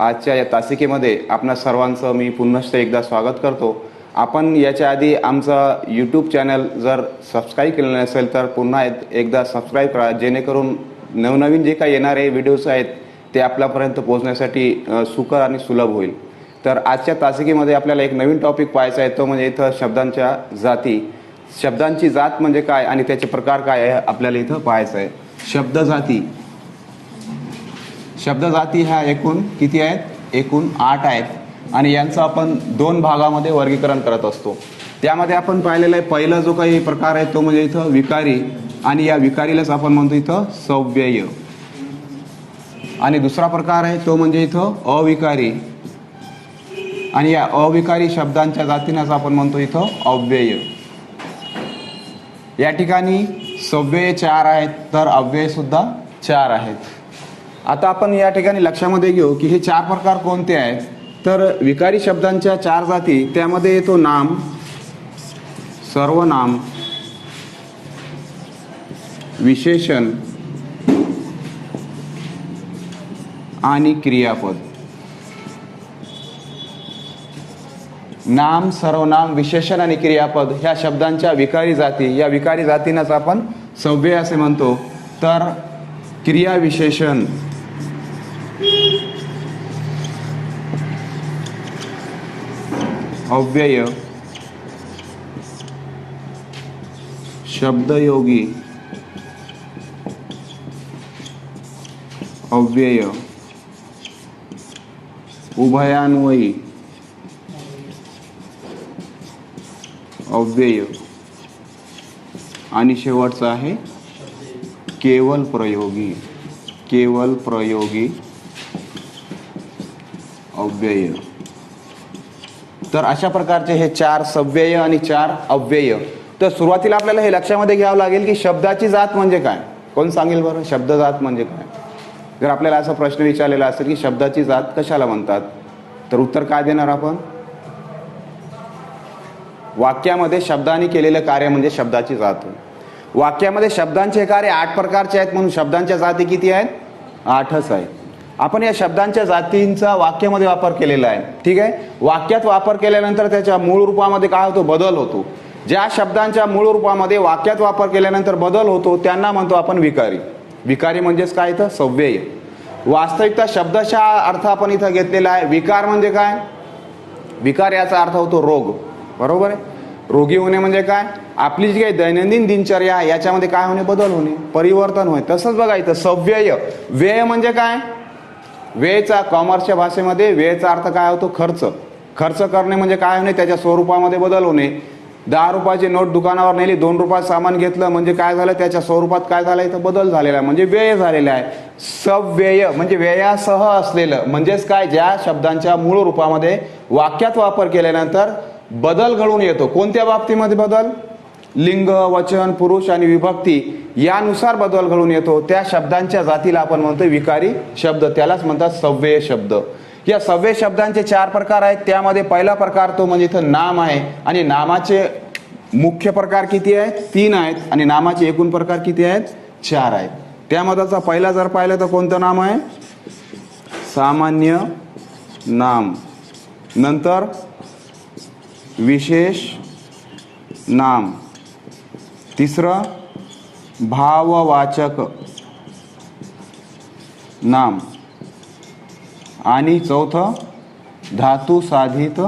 आजच्या या तासिकेमध्ये आपणा सर्वांचं मी पुन्हा एकदा स्वागत करतो. आपण याच्या आधी आमचं यूट्यूब चॅनल जर सबस्क्राईब केलं नसेल तर पुन्हा एकदा सबस्क्राईब करा. जेणेकरून नवनवीन जे काही येणारे व्हिडिओज आहेत ते आपल्यापर्यंत पोहोचण्यासाठी सुकर आणि सुलभ होईल. तर आजच्या तासिकेमध्ये आपल्याला एक नवीन टॉपिक पाहायचा आहे. तो म्हणजे इथं शब्दांच्या जाती. शब्दांची जात म्हणजे काय आणि त्याचे प्रकार काय आहे आपल्याला इथं पाहायचं आहे. शब्द जाती. शब्द जाती ह्या एकूण किती आहेत? एकूण आठ आहेत. आणि यांचं आपण दोन भागामध्ये वर्गीकरण करत असतो. त्यामध्ये आपण पाहिलेलं आहे पहिला जो काही प्रकार आहे तो म्हणजे इथं विकारी आणि या विकारीलाच आपण म्हणतो इथं सव्यय. आणि दुसरा प्रकार आहे तो म्हणजे इथं अविकारी. आणि या अविकारी शब्दांच्या जातीनेच आपण म्हणतो इथं अव्यय. या ठिकाणी सव्यय चार आहेत तर अव्यय सुद्धा चार आहेत. आता आपण या ठिकाणी लक्षामध्ये घेऊ की हे चार प्रकार कोणते आहेत? तर विकारी शब्दांच्या चार जाती त्यामध्ये येतो नाम सर्वनाम विशेषण आणि क्रियापद. नाम सर्वनाम विशेषण आणि क्रियापद ह्या शब्दांच्या विकारी जाती. या विकारी जातींनाच आपण सव्य असे म्हणतो. तर क्रिया विशेषण अव्यय। शब्दयोगी। अव्यय। उभयान्वयी। अव्यय। आणि शेवटचं आहे केवल प्रयोगी। केवल प्रयोगी। अव्यय. तर अशा प्रकारचे हे चार सव्यय आणि चार अव्यय. तर सुरुवातीला आपल्याला हे लक्षामध्ये घ्यावं लागेल की शब्दाची जात म्हणजे काय? कोण सांगेल बरं? शब्द जात म्हणजे काय? जर आपल्याला असा प्रश्न विचारलेला असेल की शब्दाची जात कशाला म्हणतात? तर उत्तर काय देणार आपण? वाक्यामध्ये शब्दांनी केलेलं कार्य म्हणजे शब्दाची जात. वाक्यामध्ये शब्दांचे कार्य आठ प्रकारचे आहेत म्हणून शब्दांच्या जाती किती आहेत? आठच आहेत. आपण या शब्दांच्या जातींचा वाक्यामध्ये वापर केलेला आहे. ठीक आहे? वाक्यात वापर केल्यानंतर त्याच्या मूळ रूपामध्ये काय होतो? बदल होतो. ज्या शब्दांच्या मूळ रूपामध्ये वाक्यात वापर केल्यानंतर बदल होतो त्यांना म्हणतो आपण विकारी. विकारी म्हणजेच काय इथं? सव्यय. वास्तविकता शब्दाचा अर्थ आपण इथं घेतलेला आहे. विकार म्हणजे काय? विकार याचा अर्थ होतो रोग. बरोबर आहे? रोगी होणे म्हणजे काय? आपली जी काही दैनंदिन दिनचर्या आहे याच्यामध्ये काय होणे? बदल होणे. परिवर्तन होणे. तसंच बघा इथं सव्यय. व्यय म्हणजे काय? वेळचा कॉमर्सच्या भाषेमध्ये वेळेचा अर्थ काय होतो? खर्च. खर्च करणे म्हणजे काय होणे? त्याच्या स्वरूपामध्ये बदल होणे. दहा रुपयाची नोट दुकानावर नेली दोन रुपयात सामान घेतलं म्हणजे काय झालं? त्याच्या स्वरूपात काय झालं? इथं बदल झालेला आहे. म्हणजे व्यय झालेला आहे. सव्यय म्हणजे व्ययासह असलेलं. म्हणजेच काय? ज्या शब्दांच्या मूळ रूपामध्ये वाक्यात वापर केल्यानंतर बदल घडून येतो. कोणत्या बाबतीमध्ये बदल? लिंग वचन पुरुष आणि विभक्ती यानुसार बदल घडून येतो. त्या शब्दांच्या जातीला आपण म्हणतो विकारी शब्द. त्यालाच म्हणतात सव्यय शब्द. या सव्य शब्दांचे चार प्रकार आहेत. त्यामध्ये पहिला प्रकार तो म्हणजे इथं नाम आहे आणि नामाचे मुख्य प्रकार किती आहेत? तीन आहेत आणि नामाचे एकूण प्रकार किती आहेत? चार आहेत. त्यामध्येचा पहिला जर पाहिलं तर कोणतं नाम आहे? सामान्य नाम. नंतर विशेष नाम. तिसरं भाववाचक नाम. आणि चौथं धातू साधित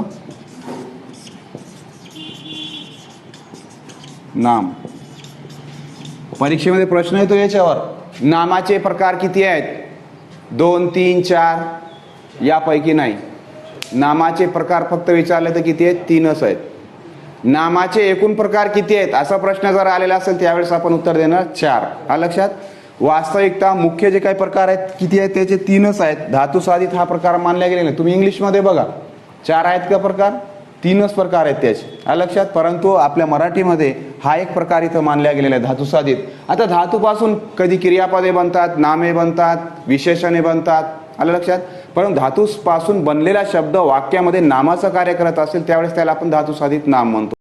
नाम. परीक्षेमध्ये प्रश्न येतो याच्यावर. नामाचे प्रकार किती आहेत? दोन तीन चार यापैकी नाही. नामाचे प्रकार फक्त विचारले तर किती आहेत? तीनच आहेत. नामाचे एकूण प्रकार किती आहेत? असा प्रश्न जर आलेला असेल त्यावेळेस आपण उत्तर देणार चार. हा लक्षात? वास्तविकता मुख्य जे काही प्रकार आहेत किती आहेत? त्याचे तीनच आहेत. धातू साधित हा प्रकार मानला गेले नाही तुम्ही इंग्लिशमध्ये बघा. चार आहेत का प्रकार? तीनच प्रकार आहेत त्याचे. हा लक्षात? परंतु आपल्या मराठीमध्ये हा एक प्रकार इथं मानला गेलेला आहे धातू साधित. आता धातूपासून कधी क्रियापदे बनतात नामे बनतात विशेषणे बनतात? आलं लक्षात? परंतु धातूपासून बनलेला शब्द वाक्यामध्ये नामाचं कार्य करत असेल त्यावेळेस त्याला आपण धातू साधित नाम म्हणतो.